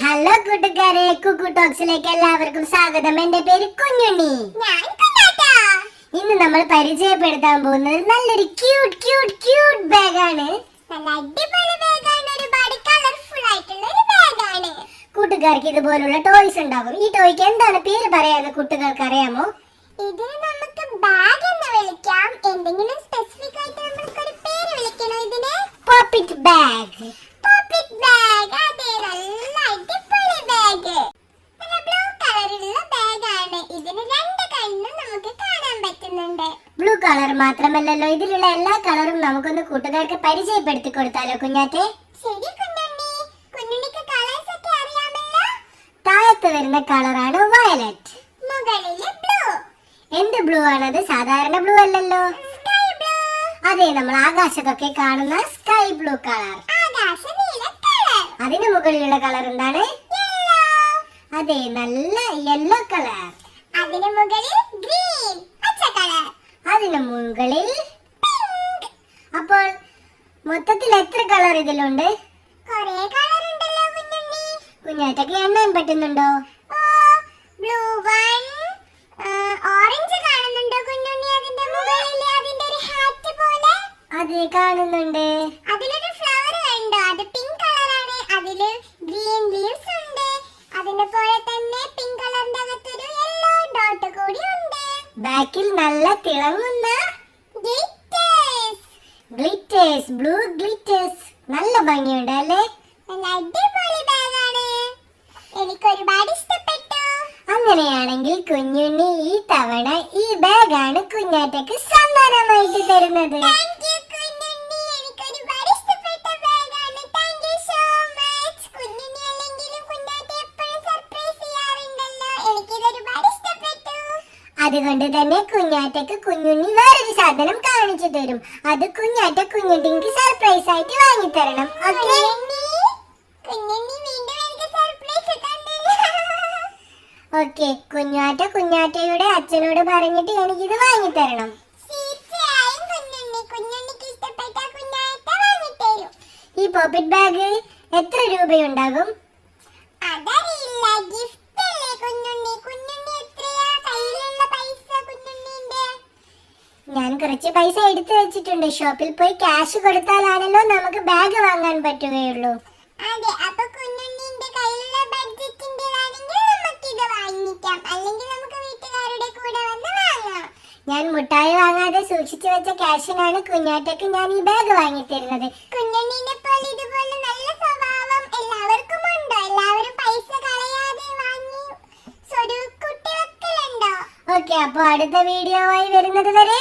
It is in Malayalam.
കൂട്ടുകാരെ. കുക്കു ടോക്സിലേക്ക് എല്ലാവർക്കും സ്വാഗതം. എന്റെ പേര് കുഞ്ഞുണ്ണി. ഞാൻ. ഇന്ന് നമ്മൾ പരിചയപ്പെടുത്താൻ പോകുന്നത് നല്ലൊരു ക്യൂട്ട് ക്യൂട്ട് ക്യൂട്ട് ബാഗാണ് നല്ല അടിപൊളി ബാഗാണ് ഒരുപാട് കളർഫുൾ ആയിട്ടുള്ള ഒരു ബാഗാണ് കൂട്ടുകാർക്ക് ഇതുപോലുള്ള ടോയ്സ് ഉണ്ടാകും ഈ ടോയ്ക്ക് എന്താണ് പേര് പറയാതെ കുട്ടികൾക്ക് അറിയാമോ? ഇതിന് നമുക്ക് ബാഗ് എന്ന് വിളിക്കാം. എന്തെങ്കിലും സ്പെസിഫിക് ആയിട്ട് ഒരു പേര് വിളിക്കണോ ഇതിന്? പോപ്പിറ്റ് ബാഗ് പോപ്പിറ്റ് ബാഗ് അതെ നല്ല അടിപൊളി ബാഗ് നല്ല ബ്ലൂ കളറുള്ള ബാഗാണ് ഇതിന് രണ്ട് കണ്ണും നമുക്ക് കാണാൻ പറ്റുന്നുണ്ട് ബ്ലൂ കളർ മാത്രമല്ലല്ലോ. ഇതിലുള്ള എല്ലാ കളറും നമുക്കൊന്ന് കൂട്ടുകാർക്ക് പരിചയപ്പെടുത്തി കൊടുത്താലോ കുഞ്ഞാറ്റെ? താഴത്ത് വരുന്ന കളറാണ് വയലറ്റ് എന്ത് ബ്ലൂ ആണത്? സാധാരണ ബ്ലൂ അല്ലല്ലോ. അതെ നമ്മൾ ആകാശത്തൊക്കെ കാണുന്ന സ്കൈ ബ്ലൂ കളർ അതിന് മുകളിലുള്ള കളർ എന്താണ്? അതെ നല്ല യെല്ലോ കളർ അതിന് മുകളിൽ ഗ്രീൻ പച്ച കളർ അതിന് മുകളിൽ അപ്പോൾ മൊത്തത്തിൽ എത്ര കളർ ഇതിലുണ്ട് കുഞ്ഞാറ്റക്ക് എണ്ണാൻ പറ്റുന്നുണ്ടോ? Blue one. ഓറഞ്ച് കാണുന്നുണ്ടോ കുഞ്ഞുണ്ണി അതിന്റെ മുകളിൽ അതിന്റെ ഒരു ഹാറ്റ് പോലെ. അതെ കാണുന്നുണ്ട്. അതിലൊരു ഫ്ലവർ കണ്ടോ? അത് പിങ്ക് കളറാണ് അതിൽ ഗ്രീൻ ലീവ്സ് ഉണ്ട്. അതിനെ പോലെ തന്നെ പിങ്ക് കളറിന്റെ അകത്തൊരു യെല്ലോ ഡോട്ട് കൂടി ഉണ്ട്. ബാക്കിൽ നല്ല തിളങ്ങുന്ന ഗ്ലിറ്റേഴ്സ് ബ്ലൂ ഗ്ലിറ്റേഴ്സ് നല്ല ഭംഗിയുണ്ട് അല്ലേ? അടിപൊളി ബാഗാണ് എനിക്ക് ഒരുപാട് ഇഷ്ടപ്പെട്ടു. അങ്ങനെയാണെങ്കിൽ കുഞ്ഞുണ്ണി ഈ തവണ ഈ ബാഗാണ് കുഞ്ഞാറ്റക്ക് സമ്മാനമായിട്ട് തരുന്നത്. താങ്ക് യു അതുകൊണ്ട് തന്നെ കുഞ്ഞാറ്റക്ക് കുഞ്ഞുണ്ണി വേറൊരു സാധനം കാണിച്ചു തരും. അത് കുഞ്ഞാറ്റ കുഞ്ഞുണ്ണിക്ക് സർപ്രൈസ് ആയിട്ട് ഓക്കെ സർപ്രൈസ് തന്നില്ല ഓക്കെ കുഞ്ഞാറ്റ കുഞ്ഞാറ്റയുടെ അച്ഛനോട് പറഞ്ഞിട്ട് എനിക്കിത് വാങ്ങി തരണം. ഈ പോക്കറ്റ് ബാഗ് എത്ര രൂപയുണ്ടാകും? അതറിയില്ല. ഗിഫ്റ്റ് കുറച്ച് പൈസ എടുത്തു വെച്ചിട്ടുണ്ട്. ഷോപ്പിൽ പോയി ക്യാഷ് കൊടുത്താലാണല്ലോ നമുക്ക് ബാഗ് വാങ്ങാൻ പറ്റുകയുള്ളൂ. അതെ അപ്പൊ കുഞ്ഞുണ്ണിന്റെ കയ്യിലുള്ള ബഡ്ജറ്റിന്റെ നമുക്ക് ഇത് വാങ്ങിക്കാം. അല്ലെങ്കിൽ നമുക്ക് വീട്ടുകാരുടെ കൂടെ വന്ന് വാങ്ങാം. ഞാൻ മുട്ടായി വാങ്ങാതെ സൂക്ഷിച്ചു വെച്ച ക്യാഷിനാണ് കുഞ്ഞാറ്റക്ക് ഞാൻ ഈ ബാഗ് വാങ്ങിത്തരുന്നത്. കുഞ്ഞുണ്ണിനെ പോലെ ഇതുപോലെ നല്ല സ്വഭാവം എല്ലാവർക്കും ഉണ്ടോ? എല്ലാവരും പൈസ കളയാതെ വാങ്ങി സ്വരുക്കുട്ടി വെക്കലുണ്ടോ ഓക്കെ അപ്പോൾ അടുത്ത വീഡിയോ ആയി വരുന്നത് വരെ